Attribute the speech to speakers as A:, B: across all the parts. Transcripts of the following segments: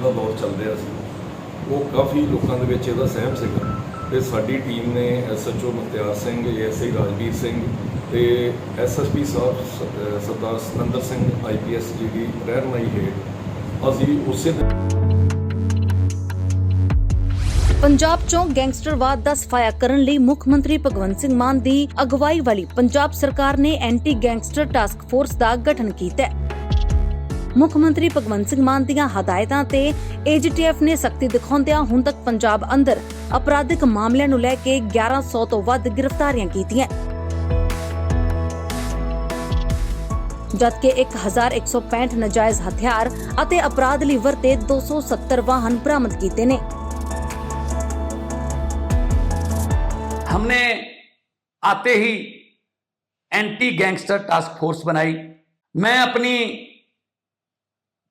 A: ਦਾ ਦੌਰ ਚੱਲ ਰਿਹਾ ਸੀ। ਉਹ ਕਾਫੀ ਲੋਕਾਂ ਦੇ ਵਿੱਚ ਇਹਦਾ ਸਹਿਮ ਸੀਗਾ। ਤੇ ਸਾਡੀ ਟੀਮ ਨੇ ਐਸਐਚਓ ਮੁਖਤਿਆਰ ਸਿੰਘ ਏਐਸਆਈ ਰਾਜਵੀਰ ਸਿੰਘ ਤੇ ਐਸਐਸਪੀ ਸਾਹਿਬ ਸਰਦਾਰ ਸਤਿੰਦਰ ਸਿੰਘ ਆਈਪੀਐਸ ਜੀ ਦੀ ਰਹਿਨਮਾਈ ਹੇਠ ਅਸੀਂ ਉਸੇ
B: ਪੰਜਾਬ 'ਚੋਂ ਗੈਂਗਸਟਰਵਾਦ ਦਾ ਸਫਾਇਆ ਕਰਨ ਲਈ ਮੁੱਖ ਮੰਤਰੀ ਭਗਵੰਤ ਸਿੰਘ ਮਾਨ ਦੀ ਅਗਵਾਈ ਵਾਲੀ ਪੰਜਾਬ ਸਰਕਾਰ ਨੇ ਐਂਟੀ ਗੈਂਗਸਟਰ ਟਾਸਕ ਫੋਰਸ ਦਾ ਗਠਨ ਕੀਤਾ ਹੈ। ਮੁੱਖ ਮੰਤਰੀ ਭਗਵੰਤ ਸਿੰਘ ਮਾਨ ਦੀਆਂ ਹਦਾਇਤਾਂ ਤੇ ਏਜੀਟੀਐਫ ਨੇ ਸਖਤੀ ਦਿਖਾਉਂਦਿਆਂ ਹੁਣ ਤੱਕ ਪੰਜਾਬ ਅੰਦਰ ਅਪਰਾਧਿਕ ਮਾਮਲਿਆਂ ਨੂੰ ਲੈ ਕੇ 1100 ਤੋਂ ਵੱਧ ਗ੍ਰਿਫਤਾਰੀਆਂ ਕੀਤੀਆਂ ਜਦਕਿ 1165 ਨਜਾਇਜ਼ ਹਥਿਆਰ ਅਤੇ ਅਪਰਾਧ ਲਈ ਵਰਤੇ 270 ਵਾਹਨ ਬਰਾਮਦ ਕੀਤੇ ਨੇ
C: हमने आते ही एंटी गैंगस्टर टास्क फोर्स बनाई मैं अपनी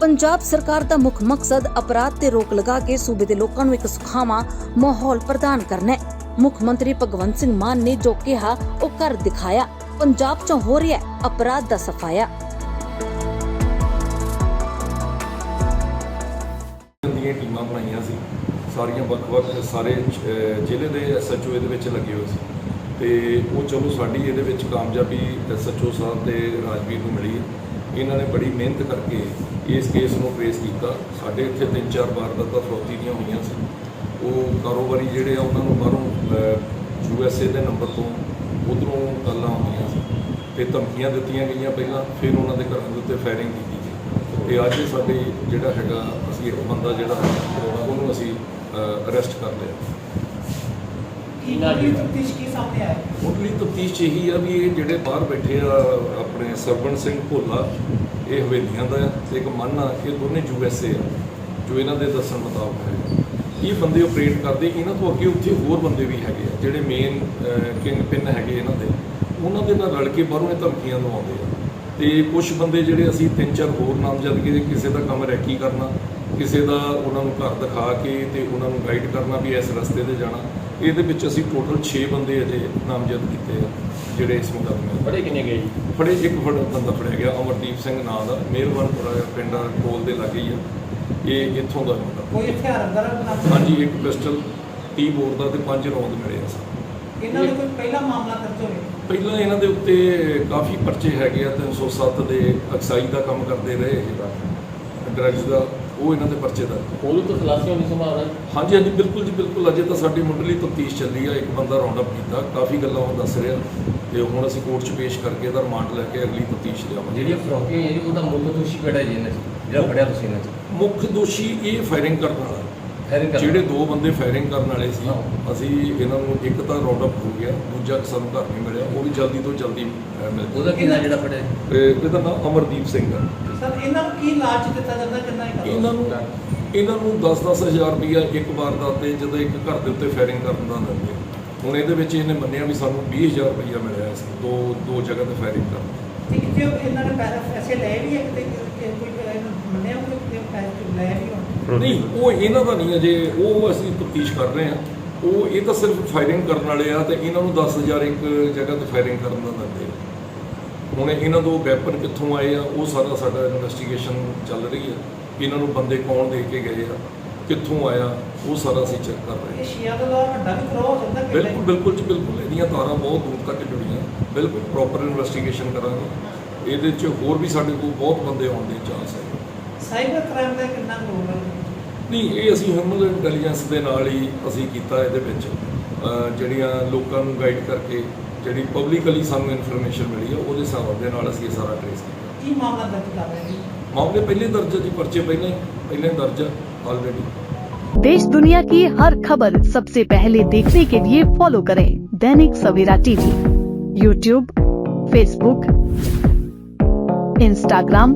B: ਪੰਜਾਬ ਸਰਕਾਰ ਦਾ ਮੁੱਖ ਮਕਸਦ ਅਪਰਾਧ ਤੇ ਰੋਕ ਲਗਾ ਕੇ ਸੂਬੇ ਦੇ ਲੋਕਾਂ ਨੂੰ ਇੱਕ ਸੁਖਾਵਾਂ ਮਾਹੌਲ ਪ੍ਰਦਾਨ ਕਰਨਾ ਹੈ। ਮੁੱਖ ਮੰਤਰੀ ਭਗਵੰਤ ਸਿੰਘ ਮਾਨ ਨੇ ਜੋ ਕਿਹਾ, ਉਹ ਕਰ ਦਿਖਾਇਆ। ਪੰਜਾਬ 'ਚ ਹੋ ਰਿਹਾ ਅਪਰਾਧ ਦਾ ਸਫਾਇਆ।
A: ਦੀਆਂ ਟੀਮਾਂ ਬਣਾਈਆਂ ਸੀ। ਸਾਰੀਆਂ ਵੱਖ-ਵੱਖ ਸਾਰੇ ਜ਼ਿਲ੍ਹੇ ਦੇ ਐਸਐਚਓ ਇਹਦੇ ਵਿੱਚ ਲੱਗੇ ਹੋਏ ਸੀ। ਤੇ ਉਹ ਚਲੋ ਸਾਡੀ ਇਹਦੇ ਵਿੱਚ ਕਾਮਯਾਬੀ ਐਸਐਚਓ ਸਾਹਿਬ ਤੇ ਰਾਜਵੀਰ ਨੂੰ ਮਿਲੀ ਹੈ। ਇਹਨਾਂ ਨੇ ਬੜੀ ਮਿਹਨਤ ਕਰਕੇ ਇਸ ਕੇਸ ਨੂੰ ਟ੍ਰੇਸ ਕੀਤਾ। ਸਾਡੇ ਇੱਥੇ ਤਿੰਨ ਚਾਰ ਵਾਰ ਦਾ ਤਾਂ ਫਰੋਤੀ ਦੀਆਂ ਹੋਈਆਂ ਸੀ। ਉਹ ਕਾਰੋਬਾਰੀ ਜਿਹੜੇ ਆ, ਉਹਨਾਂ ਨੂੰ ਬਾਹਰੋਂ ਯੂਐਸਏ ਦੇ ਨੰਬਰ ਤੋਂ ਉਧਰੋਂ ਗੱਲਾਂ ਆਉਂਦੀਆਂ ਸੀ। ਤੇ ਧਮਕੀਆਂ ਦਿੱਤੀਆਂ ਗਈਆਂ ਪਹਿਲਾਂ, ਫਿਰ ਉਹਨਾਂ ਦੇ ਘਰਾਂ ਦੇ ਉੱਤੇ ਫਾਇਰਿੰਗ ਕੀਤੀ ਗਈ। ਤੇ ਅੱਜ ਸਾਡੇ ਜਿਹੜਾ ਹੈਗਾ, ਅਸੀਂ ਇੱਕ ਬੰਦਾ ਜਿਹੜਾ ਉਹਨੂੰ ਅਸੀਂ ਅਰੈਸਟ ਕਰ ਲਿਆ।
D: ਕੀ ਨਾਮ ਤਫਤੀਸ਼ ਕੀ ਸਾਹਮਣੇ ਆਇਆ
A: ਮੁੱਢਲੀ ਤਫਤੀਸ਼ 'ਚ ਇਹੀ ਆ ਵੀ ਇਹ ਜਿਹੜੇ ਬਾਹਰ ਬੈਠੇ ਆ ਆਪਣੇ ਸਰਵਣ ਸਿੰਘ ਭੋਲਾ ਇਹ ਹਵੇਲੀਆਂ ਦਾ ਆ ਤੇ ਇੱਕ ਮੰਨ ਆ ਇਹ ਦੋਨੇ ਯੂਐਸਏ ਆ। ਜੋ ਇਹਨਾਂ ਦੇ ਦੱਸਣ ਮੁਤਾਬਕ ਹੈ। ਇਹ ਬੰਦੇ ਆਪਰੇਟ ਕਰਦੇ ਇਹਨਾਂ ਤੋਂ ਅੱਗੇ ਉੱਥੇ ਹੋਰ ਬੰਦੇ ਵੀ ਹੈਗੇ ਆ ਜਿਹੜੇ ਮੇਨ ਕਿੰਗ ਪਿੰਨ ਹੈਗੇ ਇਹਨਾਂ ਦੇ। ਉਹਨਾਂ ਦੇ ਨਾਲ ਰਲ ਕੇ ਬਾਹਰੋਂ ਇਹ ਧਮਕੀਆਂ ਲਵਾਉਂਦੇ ਆ। ਤੇ ਕੁਝ ਬੰਦੇ ਜਿਹੜੇ ਅਸੀਂ ਤਿੰਨ ਚਾਰ ਹੋਰ ਨਾਮਜ਼ਦਗੀ ਦੇ ਕਿਸੇ ਦਾ ਕੰਮ ਰੈਕੀ ਕਰਨਾ ਕਿਸੇ ਦਾ ਉਹਨਾਂ ਨੂੰ ਘਰ ਦਿਖਾ ਕੇ ਤੇ ਉਹਨਾਂ ਨੂੰ ਗਾਈਡ ਕਰਨਾ ਵੀ ਇਸ ਰਸਤੇ ਤੇ ਜਾਣਾ। ਇਹਦੇ ਵਿੱਚ ਅਸੀਂ ਟੋਟਲ 6 ਬੰਦੇ ਅਜੇ ਨਾਮਜ਼ਦ ਕੀਤੇ ਆ ਜਿਹੜੇ ਇਸ ਮੁਕੱਦਮੇ
E: ਬੜੇ ਕਿੰਨੇ ਗਏ ਜੀ?
A: ਫੜੇ ਇੱਕ ਫੜ ਬੰਦਾ ਫੜਿਆ ਗਿਆ ਅਮਰਦੀਪ ਸਿੰਘ ਨਾਂ ਦਾ ਮਿਹਰਬਾਨਪੁਰਾ ਪਿੰਡ ਆ, ਕੋਲ ਦੇ ਲਾਗੇ ਹੀ ਆ। ਇਹ ਇੱਥੋਂ ਦਾ ਮੁੰਡਾ।
D: ਕੋਈ ਹਥਿਆਰ ਵਗੈਰਾ ਬਣਾ
A: ਹਾਂਜੀ ਇੱਕ ਪਿਸਟਲ 30 ਬੋਰ ਦਾ ਤੇ ਪੰਜ ਰੌਂਦ ਮਿਲੇ ਆ
D: ਇਹਨਾਂ ਦਾ ਕੋਈ ਪਹਿਲਾ ਮਾਮਲਾ ਦਰਜ ਹੋਵੇ
A: ਪਹਿਲਾਂ ਇਹਨਾਂ ਦੇ ਉੱਤੇ ਕਾਫੀ ਪਰਚੇ ਹੈਗੇ ਆ 307 ਦੇ ਅਕਸਾਈ ਦਾ ਕੰਮ ਕਰਦੇ ਰਹੇ ਡਰੱਗਸ ਦਾ ਉਹ ਇਹਨਾਂ ਦੇ ਪਰਚੇ ਦਾ।
E: ਉਹਨੂੰ ਤਾਂ ਖਲਾਸੀ ਹੋਣੀ ਸੰਭਾਵਨਾ।
A: ਹਾਂਜੀ ਹਾਂਜੀ ਬਿਲਕੁਲ ਜੀ ਬਿਲਕੁਲ। ਅਜੇ ਤਾਂ ਸਾਡੀ ਮੁੱਢਲੀ ਤਫਤੀਸ਼ ਚੱਲੀ ਆ। ਇੱਕ ਬੰਦਾ ਰਾਉਂਡ ਅਪ ਕੀਤਾ। ਕਾਫੀ ਗੱਲਾਂ ਉਹ ਦੱਸ ਰਿਹਾ। ਤੇ ਹੁਣ ਅਸੀਂ ਕੋਰਟ 'ਚ ਪੇਸ਼ ਕਰਕੇ ਇਹਦਾ ਰਿਮਾਂਡ ਲੈ ਕੇ ਅਗਲੀ ਤਫਤੀਸ਼ ਲਿਆਵਾਂਗੇ।
E: ਜਿਹੜੀਆਂ ਫਰੌਕੀਆਂ ਹੋਈਆਂ ਜੀ ਉਹਦਾ ਮੁੱਖ ਦੋਸ਼ੀ ਕਿਹੜਾ ਜੀ ਇਹਨਾਂ 'ਚ? ਜਿਹੜਾ ਫੜਿਆ ਤੁਸੀਂ ਇਹਨਾਂ 'ਚ?
A: ਮੁੱਖ ਦੋਸ਼ੀ ਇਹ ਫਾਇਰਿੰਗ ਕਰਨ ਵਾਲਾ। ਜਿਹੜੇ ਦੋ ਬੰਦੇ ਫਾਇਰਿੰਗ ਕਰਨ ਵਾਲੇ ਸੀ। ਅਸੀਂ ਇਹਨਾਂ ਨੂੰ ਇੱਕ ਤਾਂ ਰਾਉਂਡ ਅਪ ਹੋ ਗਿਆ ਦੂਜਾ ਸਾਨੂੰ ਘਰ ਨਹੀਂ ਮਿਲਿਆ ਉਹ ਵੀ ਜਲਦੀ ਤੋਂ ਜਲਦੀ ਮਿਲ
E: ਉਹਦਾ ਕੀ ਜਿਹੜਾ ਫੜਿਆ?
A: ਤੇ ਇਹਦਾ ਨਾਮ ਅਮਰਦੀਪ ਸਿੰਘ ਹੈ
D: ਸਰ ਇਹਨਾਂ ਨੂੰ ਕੀ ਲਾਲਚ ਦਿੱਤਾ ਜਾਂਦਾ ਕਿੰਨਾ
A: ਇਹਨਾਂ ਨੂੰ ਇਹਨਾਂ ਨੂੰ 10-10 ਹਜ਼ਾਰ ਰੁਪਈਆ ਇੱਕ ਵਾਰ ਦਾ ਤੇ ਜਦੋਂ ਇੱਕ ਘਰ ਦੇ ਉੱਤੇ ਫਾਇਰਿੰਗ ਕਰਨ ਦਾ ਦਿੰਦੇ ਹੁਣ ਇਹਦੇ ਵਿੱਚ ਇਹਨੇ ਮੰਨਿਆ ਵੀ ਸਾਨੂੰ 20000 ਰੁਪਈਆ ਮਿਲਿਆ ਸੀ ਦੋ ਦੋ ਜਗ੍ਹਾ ਤੇ ਫਾਇਰਿੰਗ ਕਰਨ
D: ਠੀਕ ਜੇ ਇਹਨਾਂ ਨੇ ਪੈਸੇ ਲਏ ਵੀ ਹੈ ਕਿਤੇ ਕਿ ਕੋਈ ਇਹਨੂੰ ਮੰਨਿਆ ਕੋਈ ਪੈਸੇ
A: ਨਹੀਂ ਉਹ ਇਹਨਾਂ ਦਾ ਨਹੀਂ ਅਜੇ ਉਹ ਅਸੀਂ ਤਫਤੀਸ਼ ਕਰ ਰਹੇ ਹਾਂ। ਉਹ ਇਹ ਤਾਂ ਸਿਰਫ ਫਾਇਰਿੰਗ ਕਰਨ ਵਾਲੇ ਆ ਤੇ ਇਹਨਾਂ ਨੂੰ 10000 ਇੱਕ ਜਗ੍ਹਾ ਤੇ ਫਾਇਰਿੰਗ ਕਰਨ ਦਾ ਦਿੰਦੇ ਆ। ਹੁਣ ਇਹਨਾਂ ਤੋਂ ਵੈਪਨ ਕਿੱਥੋਂ ਆਏ ਆ ਉਹ ਸਾਰਾ ਸਾਡਾ ਇਨਵੈਸਟੀਗੇਸ਼ਨ ਚੱਲ ਰਹੀ ਹੈ ਕਿ ਇਹਨਾਂ ਨੂੰ ਬੰਦੇ ਕੌਣ ਦੇ ਕੇ ਗਏ ਆ ਕਿੱਥੋਂ ਆਇਆ ਉਹ ਸਾਰਾ ਅਸੀਂ ਚੈੱਕ ਕਰ ਰਹੇ ਹਾਂ।
D: ਇਹ ਸ਼ੀਆ ਦਾ ਲਾ ਵੱਡਾ ਵੀ ਕਰੋ ਹੋ ਜਾਂਦਾ ਕਿ
A: ਬਿਲਕੁਲ ਬਿਲਕੁਲ ਜੀ ਬਿਲਕੁਲ। ਇਹਦੀਆਂ ਤਾਰਾਂ ਬਹੁਤ ਦੂਰ ਤੱਕ ਜੁੜੀਆਂ। ਬਿਲਕੁਲ ਪ੍ਰੋਪਰ ਇਨਵੈਸਟੀਗੇਸ਼ਨ ਕਰਾਂਗੇ। ਇਹਦੇ 'ਚ ਹੋਰ ਵੀ ਸਾਡੇ ਕੋਲ ਬਹੁਤ ਬੰਦੇ ਆਉਣ ਦੇ ਚਾਂਸ ਹੈ।
D: ਸਾਈਬਰ ਕ੍ਰਾਈਮ ਦਾ ਕਿੰਨਾ ਰੋਲ ਹੈ
A: ਨਹੀਂ ਇਹ ਅਸੀਂ ਹਿਊਮਨ ਇੰਟੈਲੀਜੈਂਸ ਦੇ ਨਾਲ ਹੀ ਅਸੀਂ ਕੀਤਾ ਇਹਦੇ ਵਿੱਚ ਅਹ ਜਿਹੜੀਆਂ ਲੋਕਾਂ ਨੂੰ ਗਾਈਡ ਕਰਕੇ ਜਿਹੜੀ ਪਬਲਿਕਲੀ ਸਾਨੂੰ ਇਨਫੋਰਮੇਸ਼ਨ ਮਿਲੀ ਹੈ ਉਹਦੇ ਹਿਸਾਬ ਦੇ ਨਾਲ ਅਸੀਂ ਇਹ ਸਾਰਾ ਟ੍ਰੇਸ ਕੀਤਾ
D: ਕੀ ਮਾਮਲਾ ਦਰਜ ਕਰ ਰਹੇ ਜੀ
A: ਮਾਮਲੇ ਪਹਿਲੇ ਦਰਜ ਹੈ ਜੀ ਪਰਚੇ ਪਹਿਲਾਂ ਹੀ ਪਹਿਲੇ ਦਰਜ ਆਲਰੇਡੀ
F: देश दुनिया की हर खबर सबसे पहले देखने के लिए फॉलो करें Dainik Savera TV YouTube Facebook Instagram